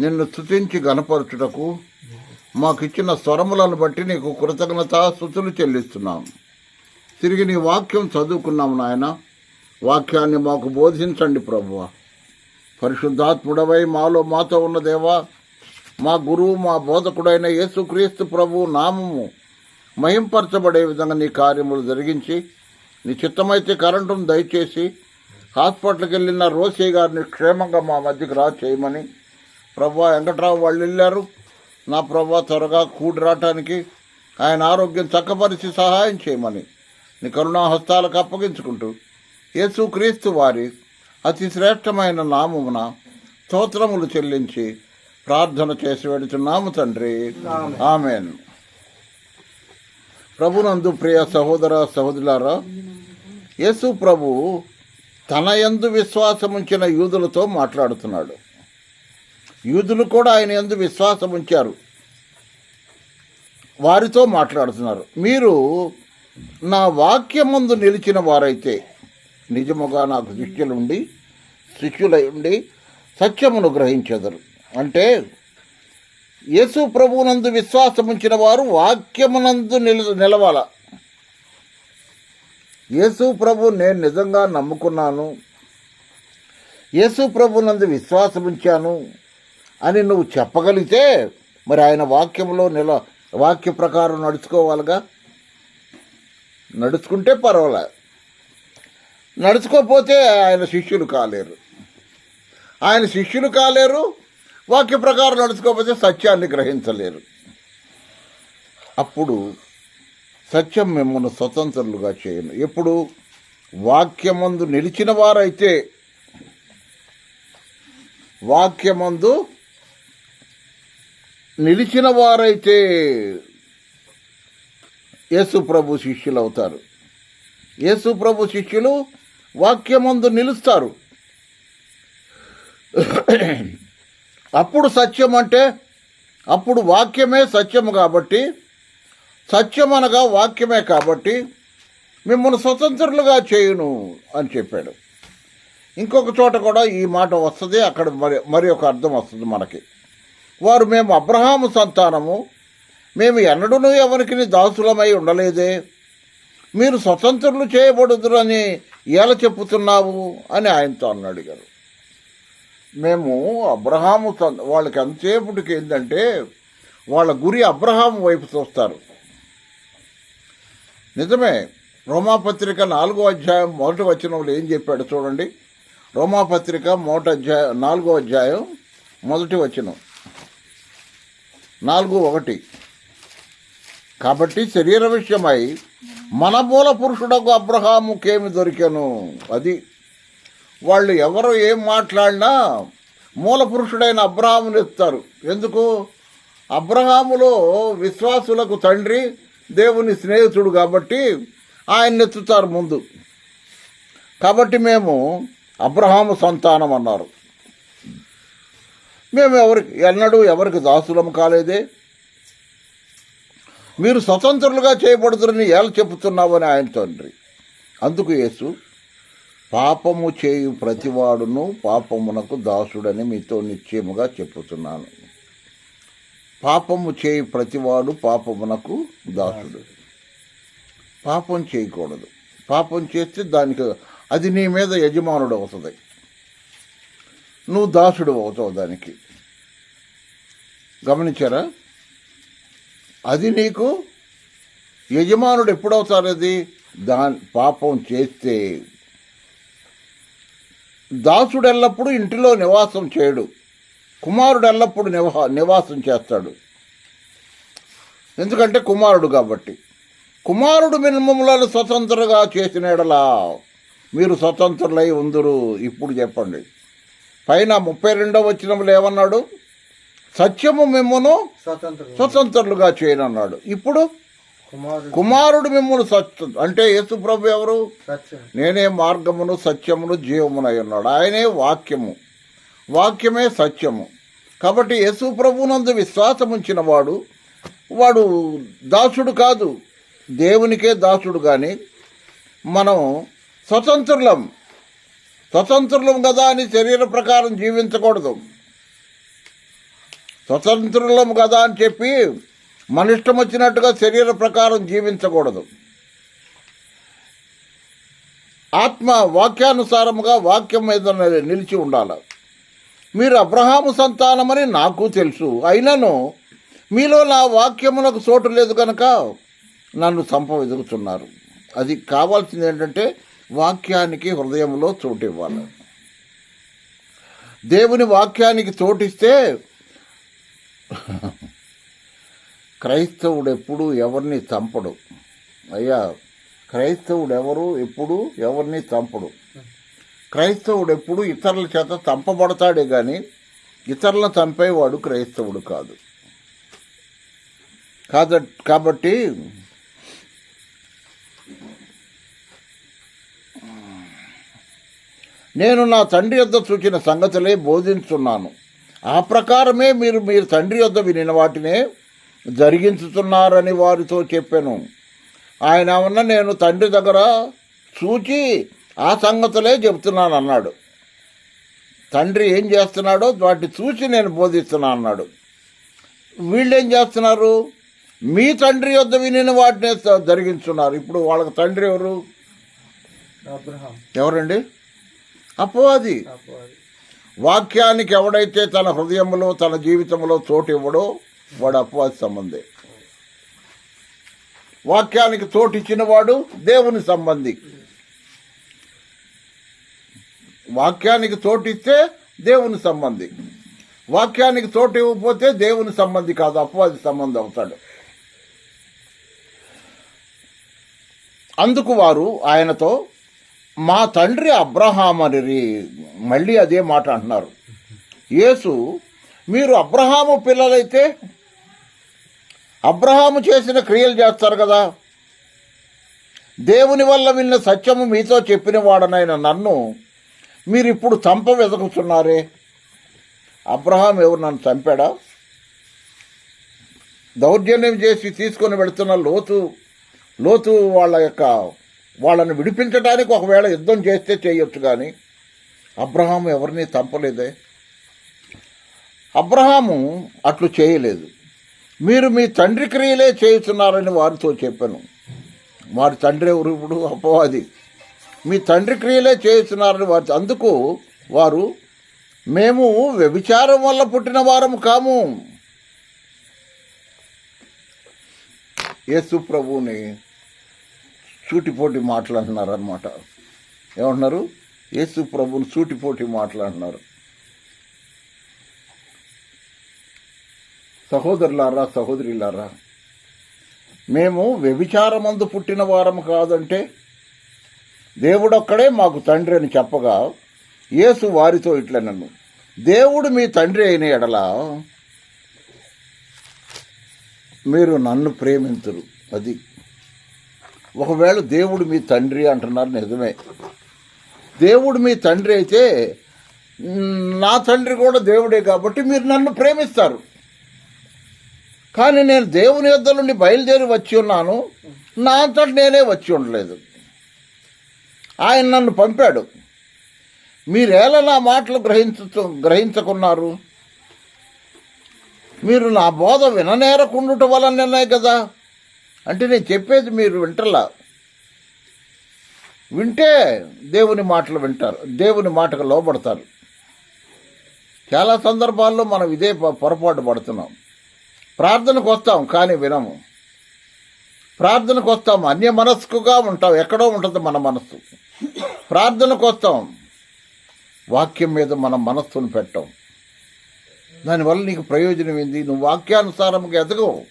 నిన్ను స్తుతించి గనపరచుటకు మాకిచ్చిన స్వరములను బట్టి నీకు కృతజ్ఞత స్థుతులు చెల్లిస్తున్నాం. తిరిగి నీ వాక్యం చదువుకున్నాం నాయన. వాక్యాన్ని మాకు బోధించండి ప్రభువ. పరిశుద్ధాత్ముడవై మాలో మాతో ఉన్న దేవా మా గురువు మా బోధకుడైన యేసుక్రీస్తు ప్రభు నామము మహింపరచబడే విధంగా నీ కార్యములు జరిగించి నీ చిత్తమైతే కరెంటును దయచేసి హాస్పిటల్కి వెళ్ళిన రోసే గారిని క్షేమంగా మా మధ్యకి రా చేయమని ప్రభా వెంకట్రావు వాళ్ళు వెళ్ళారు. నా ప్రభా త్వరగా కూడి రావటానికి ఆయన ఆరోగ్యం చక్కపరిచి సహాయం చేయమని నీ కరుణా హస్తాలకు అప్పగించుకుంటూ యేసుక్రీస్తు వారి అతి శ్రేష్టమైన నామమున స్తోత్రములు చెల్లించి ప్రార్థన చేసి వెడుతున్నాము తండ్రి. ఆమెన్. ప్రభునందు ప్రియ సహోదర సహోదరులారా యేసు ప్రభు తన యందు విశ్వాసముంచిన యూదులతో మాట్లాడుతున్నాడు. యూదులు కూడా ఆయన ఎందు విశ్వాసం ఉంచారు వారితో మాట్లాడుతున్నారు. మీరు నా వాక్యం ముందు నిలిచిన వారైతే నిజముగా నాకు శిష్యులుండి శిష్యులై ఉండి సత్యమును గ్రహించెదరు. అంటే యేసు ప్రభువునందు విశ్వాసం ఉంచిన వారు వాక్యమునందు నిల నిలవాల. యేసు ప్రభు నేను నిజంగా నమ్ముకున్నాను. యేసు ప్రభునందు విశ్వాసం ఉంచాను అని నువ్వు చెప్పగలిగితే మరి ఆయన వాక్యంలో నిల వాక్య ప్రకారం నడుచుకోవాలిగా? నడుచుకుంటే పర్వాలే. నడుచుకోపోతే ఆయన శిష్యులు కాలేరు. ఆయన శిష్యులు కాలేరు వాక్య ప్రకారం నడుచుకోకపోతే సత్యాన్ని గ్రహించలేరు. అప్పుడు సత్యం మిమ్మల్ని స్వతంత్రులుగా చేయను. ఎప్పుడు? వాక్యమందు నిలిచిన వారైతే వాక్యమందు నిలిచిన వారైతే యేసు ప్రభు శిష్యులు అవుతారు యేసు ప్రభు శిష్యులు వాక్యమందు నిలుస్తారు. అప్పుడు సత్యం అంటే అప్పుడు వాక్యమే సత్యము కాబట్టి సత్యం అనగా వాక్యమే కాబట్టి మిమ్మల్ని స్వతంత్రులుగా చేయును అని చెప్పాడు. ఇంకొక చోట కూడా ఈ మాట వస్తుంది అక్కడ మరి మరి ఒక అర్థం వస్తుంది మనకి. వారు మేము అబ్రహాము సంతానము మేము ఎన్నడూనూ ఎవరికి దాసులమై ఉండలేదే. మీరు స్వతంత్రులు చేయబడుదురని ఎలా చెప్పుతున్నావు అని ఆయనతో అన్న అడిగారు. మేము అబ్రహాము వాళ్ళకి ఎంతసేపటికి ఏంటంటే వాళ్ళ గురి అబ్రహాము వైపు చూస్తారు. నిజమే. రోమాపత్రిక నాలుగో అధ్యాయం మొదటి వచనంలో ఏం చెప్పాడు చూడండి. రోమాపత్రిక మొదటి అధ్యాయం నాలుగో అధ్యాయం మొదటి వచనం. నాలుగు ఒకటి. కాబట్టి శరీర విషయమై మన మూల పురుషుడకు అబ్రహాముకేమి దొరికాను? అది వాళ్ళు ఎవరు ఏం మాట్లాడినా మూల పురుషుడైన అబ్రహాముని ఇస్తారు ఎందుకు? అబ్రహాములో విశ్వాసులకు తండ్రి దేవుని స్నేహితుడు కాబట్టి ఆయన ఎత్తుతారు ముందు. కాబట్టి మేము అబ్రహాము సంతానం అన్నారు. మేము ఎవరికి ఎన్నడూ ఎవరికి దాసులం కాలేదే. మీరు స్వతంత్రులుగా చేయబడుతురని ఎలా చెబుతున్నావని ఆయన తండ్రి. అందుకు యేసు పాపము చేయు ప్రతివాడును పాపమునకు దాసుడని మీతో నిశ్చయముగా చెప్పుతున్నాను పాపము చేయు ప్రతివాడు పాపమునకు దాసుడు. పాపం చేయకూడదు. పాపం చేస్తే దానికి అది నీ మీద యజమానుడు అవుతుంది. నువ్వు దాసుడు అవుతావు దానికి. గమనించారా? అది నీకు యజమానుడు ఎప్పుడవుతారు అది? దాని పాపం చేస్తే. దాసుడు ఎల్లప్పుడూ ఇంటిలో నివాసం చేయడు. కుమారుడు ఎల్లప్పుడూ నివా నివాసం చేస్తాడు. ఎందుకంటే కుమారుడు కాబట్టి. కుమారుడు మినిమములను స్వతంత్రంగా చేసిన ఎడలా మీరు స్వతంత్రులై ఉందురు. ఇప్పుడు చెప్పండి. పైన ముప్పై రెండవ వచ్చినప్పుడు ఏమన్నాడు? సత్యము మిమ్మను స్వతంత్రం స్వతంత్రులుగా చేయనన్నాడు. ఇప్పుడు కుమారుడు. మిమ్మల్ని సత్య అంటే యేసు ప్రభు ఎవరు? నేనే మార్గమును సత్యమును జీవమునై ఉన్నాడు. ఆయనే వాక్యము. వాక్యమే సత్యము. కాబట్టి యేసు ప్రభునందు విశ్వాసం ఉంచిన వాడు వాడు దాసుడు కాదు. దేవునికే దాసుడు కానీ మనం స్వతంత్రులం. స్వతంత్రులం కదా అని శరీర ప్రకారం జీవించకూడదు. స్వతంత్రులం కదా అని చెప్పి మన ఇష్టం వచ్చినట్టుగా శరీర ప్రకారం జీవించకూడదు. ఆత్మ వాక్యానుసారముగా వాక్యం మీద నిలిచి ఉండాలి. మీరు అబ్రహాము సంతానమని నాకు తెలుసు. అయినను మీలో నా వాక్యమునకు చోటు లేదు కనుక నన్ను సంపవెదుగుతున్నారు అది కావాల్సింది ఏంటంటే వాక్యానికి హృదయంలో చోటు ఇవ్వాలి. దేవుని వాక్యానికి చోటిస్తే క్రైస్తవుడు ఎప్పుడు ఎవరిని చంపడు. అయ్యా క్రైస్తవుడు ఎవరు? ఎప్పుడు ఎవరిని చంపడు. క్రైస్తవుడు ఎప్పుడు ఇతరుల చేత చంపబడతాడే కానీ ఇతరులను చంపేవాడు క్రైస్తవుడు కాదు. కాద కాబట్టి నేను నా తండ్రి యొద్ద చూచిన సంగతులే బోధించున్నాను. ఆ ప్రకారమే మీరు మీరు తండ్రి యొద్ద వినిన వాటినే జరిగించుతున్నారని వారితో చెప్పాను. ఆయన ఉన్న నేను తండ్రి దగ్గర చూచి ఆ సంగతులే చెప్తున్నాను అన్నాడు తండ్రి ఏం చేస్తున్నాడో వాటిని చూసి నేను బోధిస్తున్నాను అన్నాడు. వీళ్ళు ఏం చేస్తున్నారు? మీ తండ్రి యొద్ద వినిన వాటినే జరిగించున్నారు. ఇప్పుడు వాళ్ళకి తండ్రి ఎవరు? ఎవరండి? అపవాది. అపవాది. వాక్యానికి ఎవడైతే తన హృదయంలో తన జీవితంలో చోటు ఇవ్వడో వాడు అపవాది సంబంధి. వాక్యానికి చోటు ఇచ్చిన వాడు దేవుని సంబంధి. వాక్యానికి చోటిస్తే దేవుని సంబంధి. వాక్యానికి చోటు ఇవ్వకపోతే దేవుని సంబంధి కాదు అపవాది సంబంధి అవుతాడు. అందుకు వారు ఆయనతో మా తండ్రి అబ్రహామని మళ్ళీ అదే మాట అంటున్నారు. యేసు మీరు అబ్రహాము పిల్లలైతే అబ్రహాము చేసిన క్రియలు చేస్తారు కదా. దేవుని వల్ల విన్న సత్యము మీతో చెప్పిన వాడనైన నన్ను మీరు ఇప్పుడు చంప వెతుకుతున్నారే? అబ్రహాం ఎవరు? నన్ను చంపాడా? దౌర్జన్యం చేసి తీసుకొని వెళుతున్న లోతు లోతు వాళ్ళ యొక్క వాళ్ళని విడిపించడానికి ఒకవేళ యుద్ధం చేస్తే చేయొచ్చు కానీ అబ్రహాం ఎవరిని చంపలేదే? అబ్రహాము అట్లు చేయలేదు. మీరు మీ తండ్రి క్రియలే చేస్తున్నారని వారితో చెప్పాను. వారి తండ్రి ఎవరు ఇప్పుడు? అపవాది. మీ తండ్రి క్రియలే చేస్తున్నారని వారు అందుకు వారు మేము వ్యభిచారం వల్ల పుట్టిన వారము కాము. యేసు ప్రభువుని సూటిపోటి మాట్లాడుతున్నారు అనమాట ఏమంటున్నారు? యేసు ప్రభుని సూటిపోటి మాట్లాడుతున్నారు సహోదరులారా సహోదరులారా మేము వ్యభిచారమందు పుట్టిన వారము కాదంటే దేవుడొక్కడే మాకు తండ్రి అని చెప్పగా యేసు వారితో ఇట్లా నన్ను దేవుడు మీ తండ్రి అయిన ఎడల మీరు నన్ను ప్రేమించరు అది ఒకవేళ దేవుడు మీ తండ్రి అంటున్నారు నిజమే. దేవుడు మీ తండ్రి అయితే నా తండ్రి కూడా దేవుడే కాబట్టి మీరు నన్ను ప్రేమిస్తారు. కానీ నేను దేవుని యుద్ధ నుండి బయలుదేరి వచ్చి ఉన్నాను. నా అంతటి నేనే వచ్చి ఉండలేదు. ఆయన నన్ను పంపాడు. మీరేలా నా మాటలు గ్రహించు గ్రహించకున్నారు? మీరు నా బోధ విననేరకుండుట వలననే కదా అంటే నేను చెప్పేది మీరు వింటలా వింటే దేవుని మాటలు వింటారు దేవుని మాటకు లోపడతారు చాలా సందర్భాల్లో మనం ఇదే పొరపాటు పడుతున్నాం. ప్రార్థనకు వస్తాం కానీ వినము. ప్రార్థనకు వస్తాం అన్య మనస్కుగా ఉంటాం ఎక్కడో ఉంటుంది మన మనస్సు. ప్రార్థన కోసం వాక్యం మీద మన మనస్సును పెట్టాం. దానివల్ల నీకు ప్రయోజనం ఏంది? నువ్వు వాక్యానుసారంగా ఎదగవు.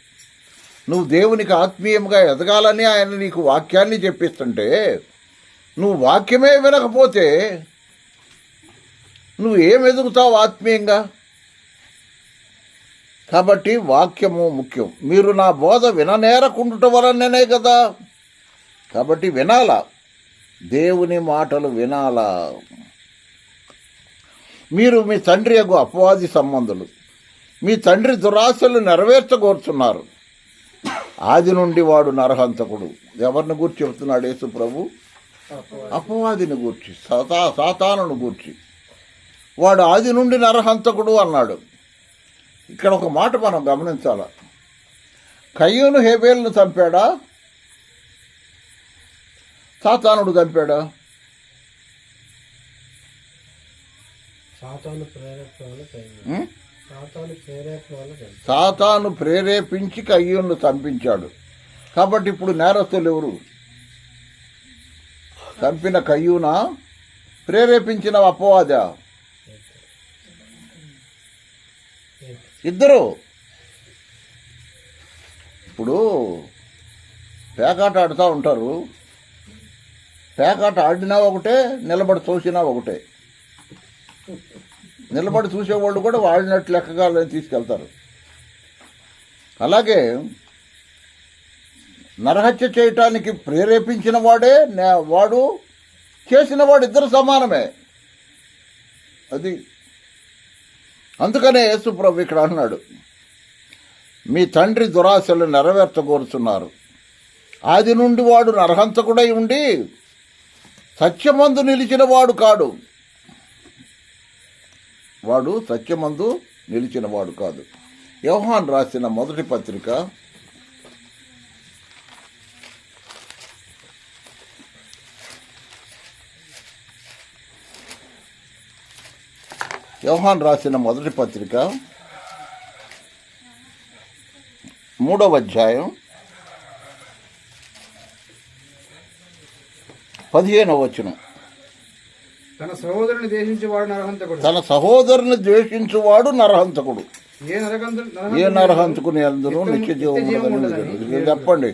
నువ్వు దేవునికి ఆత్మీయంగా ఎదగాలని ఆయన నీకు వాక్యాన్ని చెప్పిస్తుంటే నువ్వు వాక్యమే వినకపోతే నువ్వు ఏం ఎదుగుతావు ఆత్మీయంగా? కాబట్టి వాక్యము ముఖ్యం. మీరు నా బోధ విననేరకుండుట వలననే కదా. కాబట్టి వినాలా? దేవుని మాటలు వినాలా? మీరు మీ తండ్రి యొక్క అపవాది సంబంధులు. మీ తండ్రి దురాశలు నెరవేర్చగోరుచున్నారు. ఆది నుండి వాడు నరహంతకుడు. ఎవరిని గూర్చి చెబుతున్నాడు యేసు ప్రభు? అపవాదిని గూర్చి సతా సాతానును గూర్చి. వాడు ఆది నుండి నరహంతకుడు అన్నాడు. ఇక్కడ ఒక మాట మనం గమనించాల? కయ్యూను హేబేల్ను చంపాడా? సాతానుడు చంపాడా? సాతాను ప్రేరేపించి కయ్యూను చంపించాడు. కాబట్టి ఇప్పుడు నేరస్తులు ఎవరు? చంపిన కయ్యూనా? ప్రేరేపించిన అపవాద? ఇద్దరు. ఇప్పుడు పేకాట ఆడుతూ ఉంటారు. పేకాట ఆడినా ఒకటే నిలబడి చూసినా ఒకటే. నిలబడి చూసేవాళ్ళు కూడా వాడినట్టు లెక్కగా తీసుకెళ్తారు. అలాగే నరహత్య చేయటానికి ప్రేరేపించిన వాడే నే- వాడు చేసిన వాడు ఇద్దరు సమానమే. అది అందుకనే యేసుప్రభు ఇక్కడ అన్నాడు మీ తండ్రి దురాశలు నెరవేర్చగోరుచున్నారు. ఆది నుండి వాడు నరహంతకుడై ఉండి సత్యమందు నిలిచిన వాడు కాడు. వాడు సత్యమందు నిలిచిన వాడు కాదు. యోహాన్ రాసిన మొదటి పత్రిక యోహాన్ రాసిన మొదటి పత్రిక మూడవ అధ్యాయం పదిహేనవ వచనం. తన సహోదరుని దేశించేవాడు నరహంతకుడు. తన సహోదరుని ద్వేషించువాడు నరహంతకుడు. ఏ నరహంతకుని అందరూ నిత్య జీవం చెప్పండి?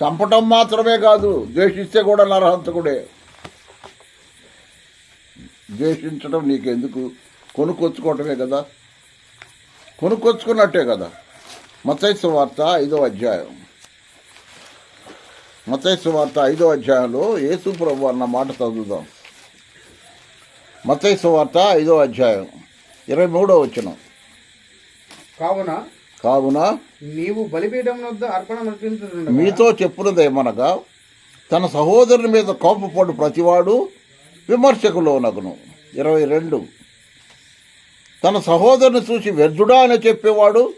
చంపటం మాత్రమే కాదు ద్వేషిస్తే కూడా నరహంతకుడే. ద్వేషించడం నీకెందుకు? కొనుక్కొచ్చుకోవటమే కదా. కొనుక్కొచ్చుకున్నట్టే కదా. మతైసు వార్త ఐదో అధ్యాయం. మతైసు వార్త ఐదో అధ్యాయంలో యేసు ప్రభు అన్న మాట చదువుదాం. మతైసు వార్త ఐదో అధ్యాయం ఇరవై మూడో వచ్చిన కావున కావున నీవు బలిపీఠం వద్ద అర్పణ మీతో చెప్పున్నదేమనగా తన సహోదరుని మీద కోపపడు ప్రతివాడు విమర్శకులోనగును ఇరవై రెండు. తన సహోదరుని చూసి వ్యర్థుడా అని చెప్పేవాడు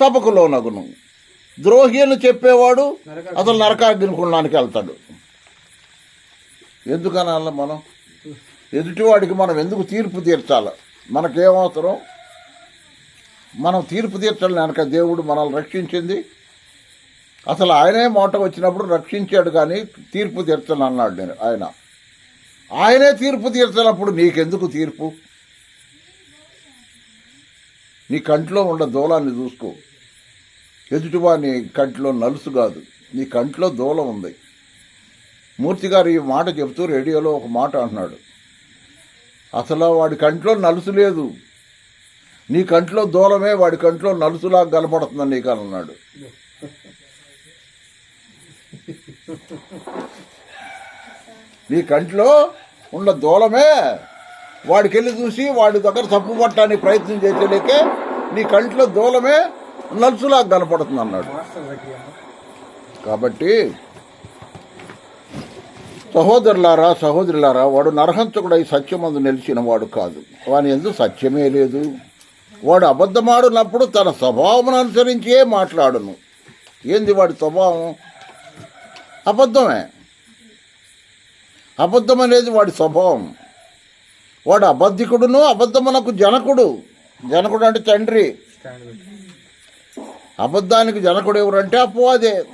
సభకు లోనగును ద్రోహి అని చెప్పేవాడు అతను నరకాగ్నికుండానికి వెళ్తాడు. ఎందుకనాల మనం? ఎదుటివాడికి మనం ఎందుకు తీర్పు తీర్చాలి? మనకేమవసరం? మనం తీర్పు తీర్చాలి వెనక దేవుడు మనల్ని రక్షించింది. అసలు ఆయనే మాట వచ్చినప్పుడు రక్షించాడు కానీ తీర్పు తీర్చను అన్నాడు నేను ఆయన. ఆయనే తీర్పు తీర్చినప్పుడు నీకెందుకు తీర్పు? నీ కంట్లో ఉన్న దూలాన్ని చూసుకో. ఎదుటివాని కంట్లో నలుసు కాదు. నీ కంట్లో దూలం ఉంది. మూర్తి గారు ఈ మాట చెబుతూ రేడియోలో ఒక మాట అంటున్నాడు. అసలు వాడి కంట్లో నలుసు లేదు. నీ కంట్లో దూలమే వాడి కంట్లో నలుసులా కనపడుతుందని నీకు అన్నాడు. నీ కంట్లో ఉన్న దూలమే వాడికెళ్ళి చూసి వాడి దగ్గర తప్పు పట్టడానికి ప్రయత్నం చేసేలేకే నీ కంట్లో దూలమే నలుసులా కనపడుతుంది అన్నాడు. కాబట్టి సహోదరులారా సహోదరులారా వాడు నరహంతకుడై సత్యమందు నిలిచిన వాడు కాదు. వాని ఎందు సత్యమే లేదు. వాడు అబద్ధమాడినప్పుడు తన స్వభావం అనుసరించే మాట్లాడును. ఏంది వాడి స్వభావం? అబద్ధమే. అబద్ధం అనేది వాడి స్వభావం. వాడు అబద్ధికుడును అబద్ధమునకు జనకుడు. జనకుడు అంటే తండ్రి. అబద్ధానికి జనకుడు ఎవరంటే అపవాదే.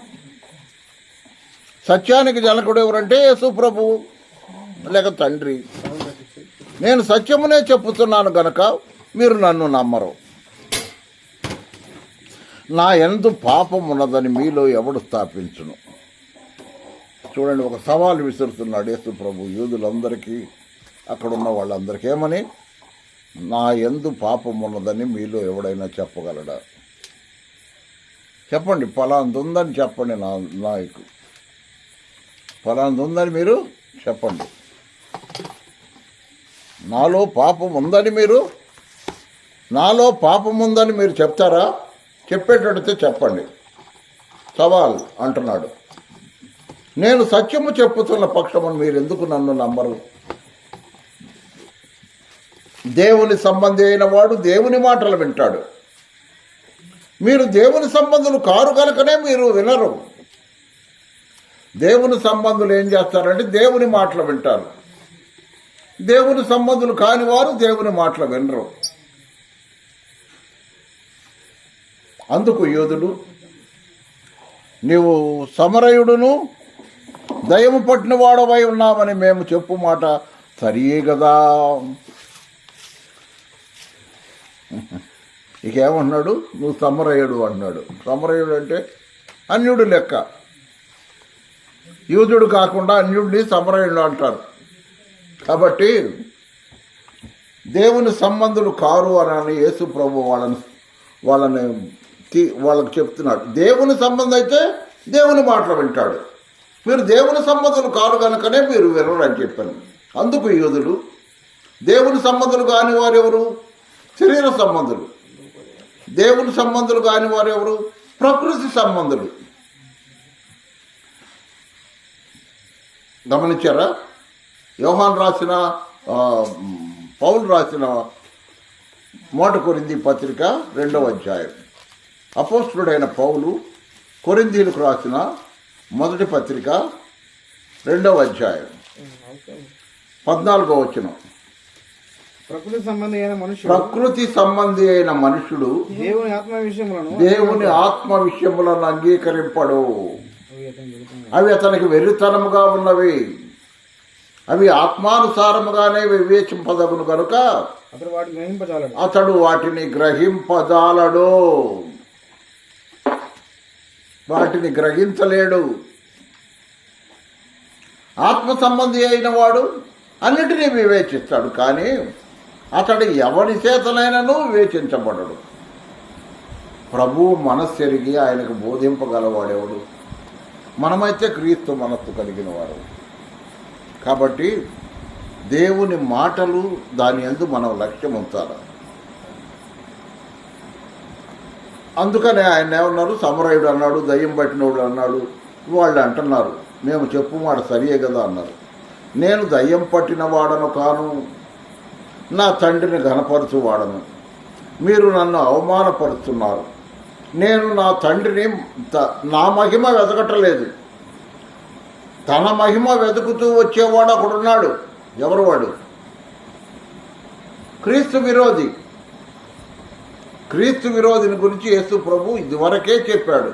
సత్యానికి జనకుడు ఎవరంటే యేసు ప్రభువు లేక తండ్రి. నేను సత్యమునే చెప్పుతున్నాను గనక మీరు నన్ను నమ్మరు. నా ఎందు పాపం ఉన్నదని మీలో ఎవడు స్థాపించును? చూడండి ఒక సవాలు విసురుతున్నాడు యేసు ప్రభు యూదులందరికీ అక్కడ ఉన్న వాళ్ళందరికీ ఏమని? నా ఎందు పాపం ఉన్నదని మీలో ఎవడైనా చెప్పగలడా? చెప్పండి ఫలాంత ఉందని చెప్పండి నా నాయకు. ఫలాంత ఉందని మీరు చెప్పండి. నాలో పాపం ఉందని మీరు నాలో పాపం ఉందని మీరు చెప్తారా? చెప్పేటట్టు చెప్పండి. సవాల్ అంటున్నాడు. నేను సత్యము చెప్పుతున్న పక్షమును మీరు ఎందుకు నన్ను నమ్మరు? దేవుని సంబంధి అయిన వాడు దేవుని మాటలు వింటాడు. మీరు దేవుని సంబంధులు కారు కనుకనే మీరు వినరు. దేవుని సంబంధులు ఏం చేస్తారంటే దేవుని మాటలు వింటారు. దేవుని సంబంధులు కాని వారు దేవుని మాటలు వినరు. అందుకు యోధుడు నీవు సమరయుడును దయము పట్టిన వాడవై ఉన్నామని మేము చెప్పు మాట సరియే కదా ఇక నువ్వు సమరయుడు అంటున్నాడు. సమరయుడు అంటే అన్యుడు లెక్క. యూదుడు కాకుండా అన్యుడిని సమరయుడు అంటారు. కాబట్టి దేవుని సంబంధులు కారు అని యేసు ప్రభు వాళ్ళని వాళ్ళని వాళ్ళకి చెప్తున్నాడు. దేవుని సంబంధం అయితే దేవుని మాటలు వింటాడు. మీరు దేవుని సంబంధులు కారు కనుకనే మీరు వినరు అని చెప్పాను. అందుకు యోధుడు దేవుని సంబంధులు కాని వారు ఎవరు? శరీర సంబంధులు. దేవుని సంబంధులు కాని వారు ఎవరు? ప్రకృతి సంబంధులు. గమనించారా? యోహాన్ రాసిన పౌలు రాసిన మోట కొరింది పత్రిక రెండవ అధ్యాయం. అపోస్తుడైన పౌలు కొరిందీలకు రాసిన మొదటి పత్రిక రెండవ అధ్యాయం. పద్నాలుగో వచనం. ప్రకృతి సంబంధి అయిన మనుషులు ప్రకృతి సంబంధి అయిన మనుషుడు దేవుని ఆత్మ విషయములను దేవుని ఆత్మ విషయములను అంగీకరింపడు. అవి అతనికి వెళుతుంది. అవి అతనికి వెర్రితనముగా ఉన్నవి. అవి ఆత్మానుసారముగానే వివేచింపదగును కనుక అతడు వాటిని గ్రహింపజాలడు. అతడు వాటిని గ్రహింపజాలడు. వాటిని గ్రహించలేడు. ఆత్మ సంబంధి అయిన వాడు అన్నిటినీ వివేచిస్తాడు కానీ అతడు ఎవరి చేతనైనను వివేచించబడడు ప్రభువు మనస్సెరిగి ఆయనకు బోధింపగలవాడెవడు? మనమైతే క్రీస్తు మనస్సు కలిగిన వారు కాబట్టి దేవుని మాటలు దాని ఎందు మనం లక్ష్యం ఉంచాలి అందుకనే ఆయన ఏమన్నారు? సమరయుడు అన్నాడు దయ్యం పట్టినోడు అన్నాడు వాళ్ళు అంటున్నారు మేము చెప్పు మాట సరియే కదా అన్నారు. నేను దయ్యం పట్టిన వాడను కాను నా తండ్రిని ఘనపరచు వాడను మీరు నన్ను అవమానపరుస్తున్నారు. నేను నా తండ్రిని నా మహిమ వెతకటలేదు తన మహిమ వెతుకుతూ వచ్చేవాడు ఒకడున్నాడు ఎవరు వాడు? క్రీస్తు విరోధి. క్రీస్తు విరోధిని గురించి యేసు ప్రభు ఇదివరకే చెప్పాడు.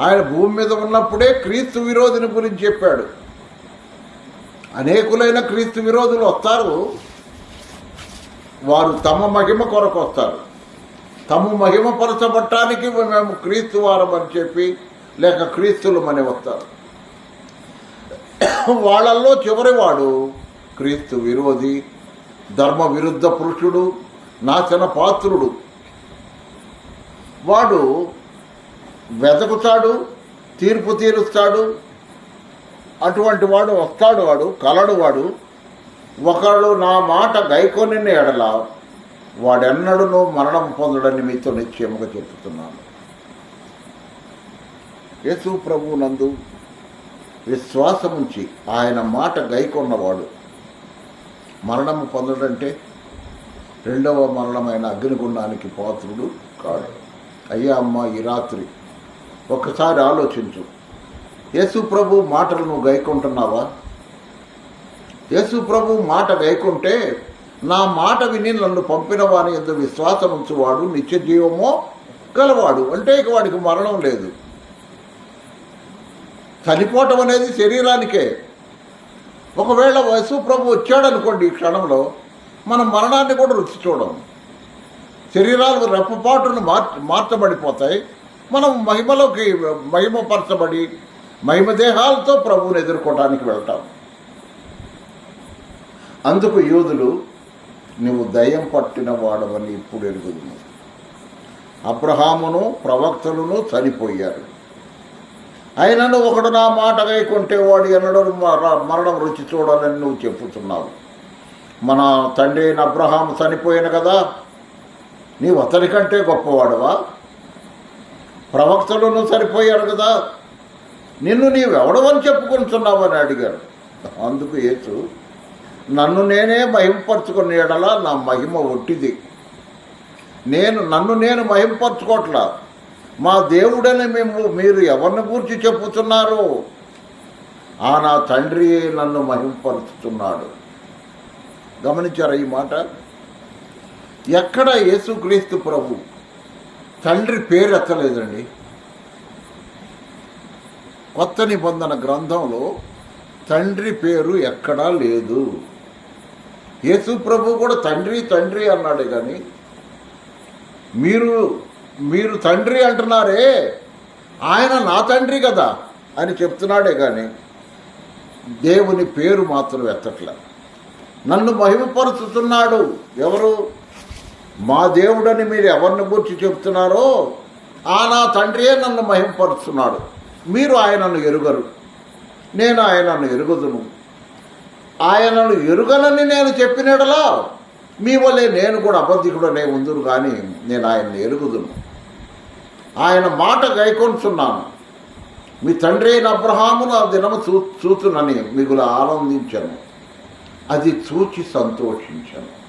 ఆయన భూమి మీద ఉన్నప్పుడే క్రీస్తు విరోధిని గురించి చెప్పాడు. అనేకులైన క్రీస్తు విరోధులు వస్తారు. వారు తమ మహిమ కొరకు వస్తారు. తమ మహిమ పరచబట్టానికి మేము క్రీస్తు వారం అని చెప్పి లేక క్రీస్తులమని వస్తారు. వాళ్ళల్లో చివరివాడు క్రీస్తు విరోధి ధర్మ విరుద్ధ పురుషుడు నాశన పాత్రుడు. వాడు వెతకుతాడు తీర్పు తీరుస్తాడు. అటువంటి వాడు వస్తాడు వాడు కలడు వాడు. ఒకడు నా మాట గైకొని ఎడల వాడెన్నడూ మరణం పొందడని మీతో నిశ్చయముగా చెప్తున్నాను యేసు ప్రభు నందు విశ్వాసముంచి ఆయన మాట గైకొన్నవాడు. మరణము పొందడంటే రెండవ మరణమైన అగ్నిగుండానికి పాత్రుడు కాడు. అయ్యా అమ్మ ఈ రాత్రి ఒక్కసారి ఆలోచించు. యేసు ప్రభు మాటలు నువ్వు గైకుంటున్నావా? యేసు ప్రభు మాట గైకుంటే నా మాట విని నన్ను పంపిన వాని ఎందు విశ్వాసం ఉంచువాడు నిత్య జీవమో గలవాడు. అంటే ఇక వాడికి మరణం లేదు. చనిపోవటం అనేది శరీరానికే. ఒకవేళ యేసు ప్రభు వచ్చాడనుకోండి ఈ క్షణంలో మనం మరణాన్ని కూడా రుచి చూడం శరీరాలు రెప్పపాటును మార్చి మార్చబడిపోతాయి. మనం మహిమలోకి మహిమపరచబడి మహిమ దేహాలతో ప్రభువుని ఎదుర్కోవటానికి వెళ్తాం. అందుకు యోధులు నువ్వు దయ్యం పట్టిన వాడవని ఇప్పుడు ఎరుగుదును అబ్రహామును ప్రవక్తలను చనిపోయారు. అయినను ఒకడు నా మాట గైకుంటే వాడు ఎన్నడూ మరణం రుచి చూడాలని నువ్వు చెప్పుతున్నావు మన తండ్రి అయిన అబ్రహాము చనిపోయాను కదా నీవు అతని కంటే గొప్పవాడువా? ప్రవక్తలను సరిపోయారు కదా నిన్ను నీవెవడవని చెప్పుకుంటున్నావు? అని అడిగారు. అందుకు యేసు నన్ను నేనే మహింపరచుకునే ఎడల నా మహిమ ఒట్టిది. నేను నన్ను నేను మహింపరచుకోవట్లా మా దేవుడని మేము మీరు ఎవరిని గురించి చెప్పుతున్నారు? ఆ నా తండ్రి నన్ను మహింపరుచుతున్నాడు. గమనించారా ఈ మాట? ఎక్కడ యేసుక్రీస్తు ప్రభు తండ్రి పేరు ఎత్తలేదండి. కొత్త నిబంధన గ్రంథంలో తండ్రి పేరు ఎక్కడా లేదు. యేసు ప్రభు కూడా తండ్రి తండ్రి అన్నాడు కానీ మీరు మీరు తండ్రి అంటున్నారే ఆయన నా తండ్రి కదా అని చెప్తున్నాడే కానీ దేవుని పేరు మాత్రం ఎత్తట్లే. నన్ను మహిమపరుచుతున్నాడు ఎవరు? మా దేవుడని మీరు ఎవరిని గురించి చెప్తున్నారో ఆ నా తండ్రియే నన్ను మహిమపరుస్తున్నాడు. మీరు ఆయనను ఎరుగరు. నేను ఆయనను ఎరుగుదును. ఆయనను ఎరుగనని నేను చెప్పినడలా మీ వల్లే నేను కూడా అబద్ధికుడనే ఉందును కానీ నేను ఆయన్ని ఎరుగుదును. ఆయన మాట గైకొంచున్నాను. మీ తండ్రి అయిన అబ్రహామును ఆ దినము చూ చూచునని మిగులు ఆనందించను. అది చూచి సంతోషించను.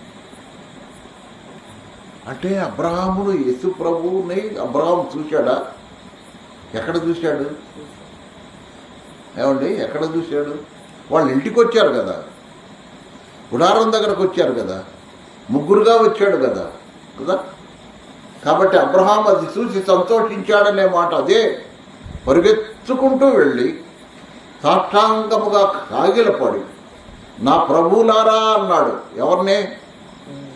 అంటే అబ్రహామును యేసు ప్రభువుని అబ్రహాం చూశాడా? ఎక్కడ చూశాడు? ఏమండి ఎక్కడ చూశాడు? వాళ్ళు ఇంటికి వచ్చారు కదా. గుడారం దగ్గరకు వచ్చారు కదా. ముగ్గురుగా వచ్చాడు కదా. కదా? కాబట్టి అబ్రహాం అది చూసి సంతోషించాడనే మాట అదే. పరిగెత్తుకుంటూ వెళ్ళి సాష్టాంగముగా కాగిలపడి నా ప్రభులారా అన్నాడు. ఎవరినే?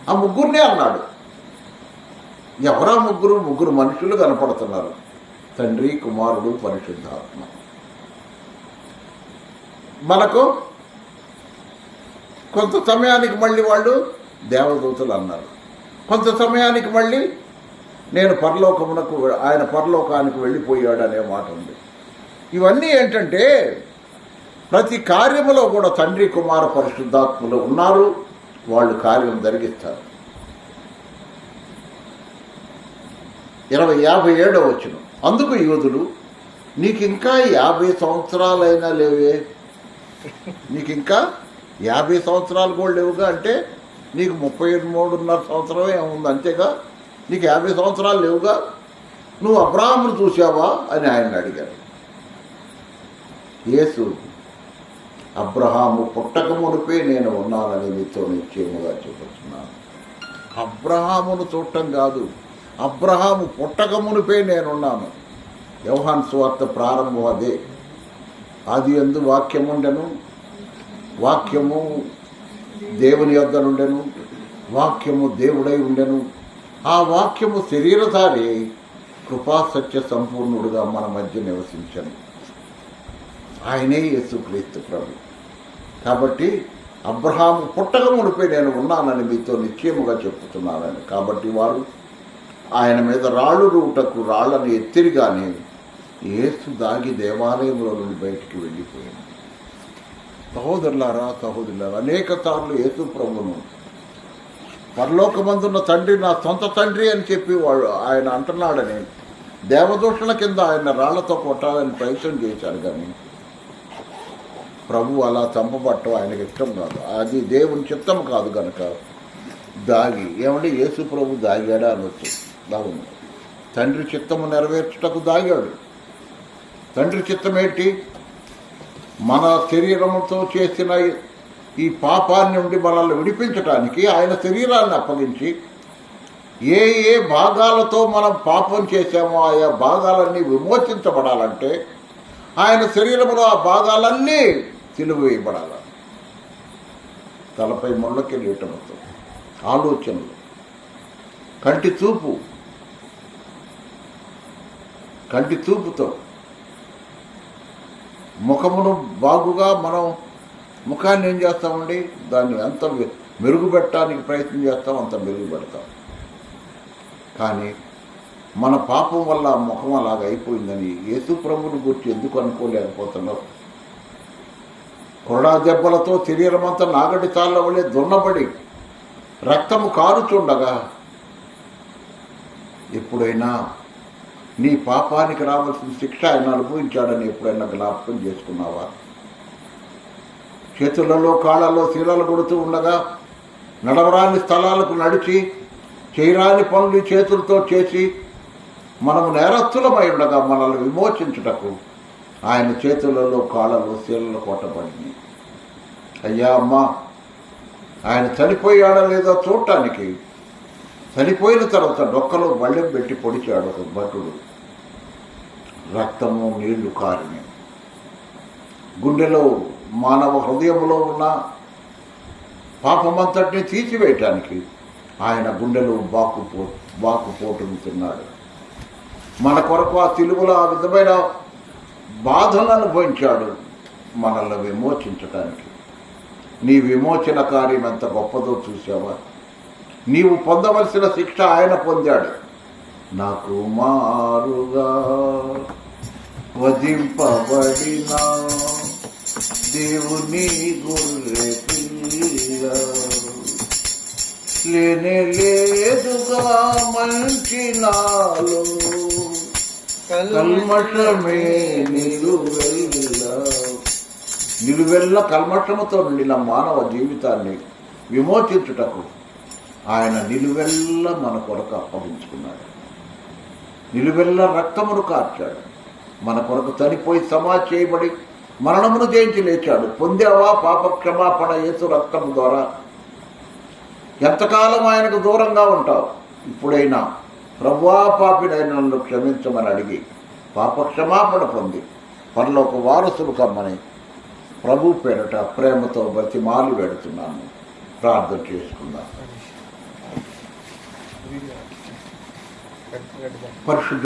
ఆ ముగ్గురినే అన్నాడు. ఎవరా ముగ్గురు? ముగ్గురు మనుషులు కనపడుతున్నారు. తండ్రి కుమారుడు పరిశుద్ధాత్మ. మనకు కొంత సమయానికి మళ్ళీ వాళ్ళు దేవదూతలు అన్నారు. కొంత సమయానికి మళ్ళీ నేను పరలోకమునకు ఆయన పరలోకానికి వెళ్ళిపోయాడు అనే మాట ఉంది. ఇవన్నీ ఏంటంటే ప్రతి కార్యములో కూడా తండ్రి కుమార పరిశుద్ధాత్ములు ఉన్నారు. వాళ్ళు కార్యం జరిగిస్తారు. ఇరవై యాభై ఏడో వచ్చిన అందుకు యోధులు నీకు ఇంకా యాభై సంవత్సరాలైనా లేవే. నీకు ఇంకా యాభై సంవత్సరాలు కూడా లేవుగా అంటే నీకు ముప్పై మూడున్నర సంవత్సరమే ఉంది అంతేగా? నీకు యాభై సంవత్సరాలు లేవుగా? నువ్వు అబ్రాహ్మును చూసావా అని ఆయన అడిగారు. యేసు అబ్రహాము పుట్టక మునిపే నేను ఉన్నానని మీతో నిశ్చయముగా చెబుతున్నాను అబ్రహామును చూడటం కాదు అబ్రహాము పుట్టక మునిపే నేనున్నాను. యోహాన్ స్వార్థ ప్రారంభం అదే. ఆది ఎందు వాక్యం ఉండెను వాక్యము దేవుని యొద్ద నుండెను. వాక్యము దేవుడై ఉండెను. ఆ వాక్యము శరీరధారి కృపాసత్య కృపా సత్య సంపూర్ణుడుగా మన మధ్య నివసించను. ఆయనే యేసుక్రీస్తు ప్రభు. కాబట్టి అబ్రహాము పుట్టక మునిపై నేను ఉన్నానని మీతో నిశ్చయముగా చెప్తున్నానని కాబట్టి వారు ఆయన మీద రాళ్ళు రూటకు రాళ్ళని ఎత్తిరిగానే ఏసు దాగి దేవాలయంలో నుండి బయటికి వెళ్ళిపోయింది. సహోదరులారా సహోదరులారా అనేక సార్లు యేసు ప్రభును పరలోకమందున్న తండ్రి నా సొంత తండ్రి అని చెప్పి వాడు ఆయన అంటున్నాడని దేవదూషణ కింద ఆయన రాళ్ళతో కొట్టాలని ప్రయత్నం చేశారు కానీ ప్రభు అలా చంపబట్టం ఆయనకి ఇష్టం కాదు. అది దేవుని చిత్తం కాదు కనుక దాగి ఏమంటే యేసు ప్రభు దాగాడా అనొచ్చు దాగును తండ్రి చిత్తము నెరవేర్చుటకు దాగాడు. తండ్రి చిత్తం ఏంటి మన శరీరంతో చేసిన ఈ పాపాన్ని నుండి మనల్ని విడిపించటానికి ఆయన శరీరాన్ని అప్పగించి ఏ ఏ భాగాలతో మనం పాపం చేశామో ఆయా భాగాలన్నీ విమోచించబడాలంటే ఆయన శరీరంలో ఆ భాగాలన్నీ తెలివేయబడాలి తలపై ముళ్ళ కిరీటంతో ఆలోచనలు. కంటి చూపు. కంటి చూపుతో ముఖమును బాగుగా మనం ముఖాన్ని ఏం చేస్తామండి? దాన్ని అంత మె- మెరుగుపెట్టడానికి ప్రయత్నం చేస్తాం అంత మెరుగుపెడతాం. కానీ మన పాపం వల్ల ముఖం అలాగ అయిపోయిందని యేసు ప్రభుని గురించి ఎందుకు అనుకోలేకపోతున్నావు కొరడా దెబ్బలతో శరీరం అంతా నాగటి తాళ్ళ వలె దున్నబడి రక్తము కారుచుండగా ఎప్పుడైనా నీ పాపానికి రావాల్సిన శిక్ష ఆయన అనుభవించాడని ఎప్పుడైనా జ్ఞాపకం చేసుకున్నావా? చేతులలో కాళ్ళలో శీలలు కొడుతూ ఉండగా నడవరాని స్థలాలకు నడిచి చేయరాని పనులు చేతులతో చేసి మనము నేరస్తులమై ఉండగా మనల్ని విమోచించుటకు ఆయన చేతులలో కాళ్ళలో శీలలు కొట్టబడింది అయ్యా అమ్మా ఆయన చనిపోయాడా లేదో చూడటానికి చనిపోయిన తర్వాత డొక్కలో బళ్ళెం పెట్టి పొడిచాడు ఒక భటుడు. రక్తము నీళ్ళు కారిని. గుండెలో మానవ హృదయంలో ఉన్న పాపమంతటిని తీసివేయటానికి ఆయన గుండెలో బాకుపో బాకుపోటును తిన్నాడు. మన కొరకు ఆ తెలుగులో ఆ విధమైన బాధలను అనుభవించాడు మనల్ని విమోచించటానికి. నీ విమోచన కార్యం ఎంత గొప్పదో చూసావా? నీవు పొందవలసిన శిక్ష ఆయన పొందాడు. నాకు మారుగా వధింపబడిన దేవుని గొర్రె పిల్ల లేనే లేదుగా మంచి నాలో కల్మషమే నిలువెల్ల నిలువెల్ల కల్మషముతో నిండిన మానవ జీవితాన్ని విమోచించుటకు ఆయన నిలువెల్ల మన కొరకు అప్పగించుకున్నాడు. నిలువెల్ల రక్తమును కార్చాడు. మన కొరకు చనిపోయి సమా చేయబడి మరణమును జయించి లేచాడు. పొందావా పాప క్షమాపణ యేసు రక్తము ద్వారా? ఎంతకాలం ఆయనకు దూరంగా ఉంటావు? ఇప్పుడైనా ప్రభువా పాపినైన నన్ను క్షమించమని అడిగి పాప క్షమాపణ పొంది పరలోక వారసులు కమ్మని ప్రభు పేరట ప్రేమతో బతిమాలు పెడుతున్నాను ప్రార్థన చేసుకుందాం. పరిశుద్ధ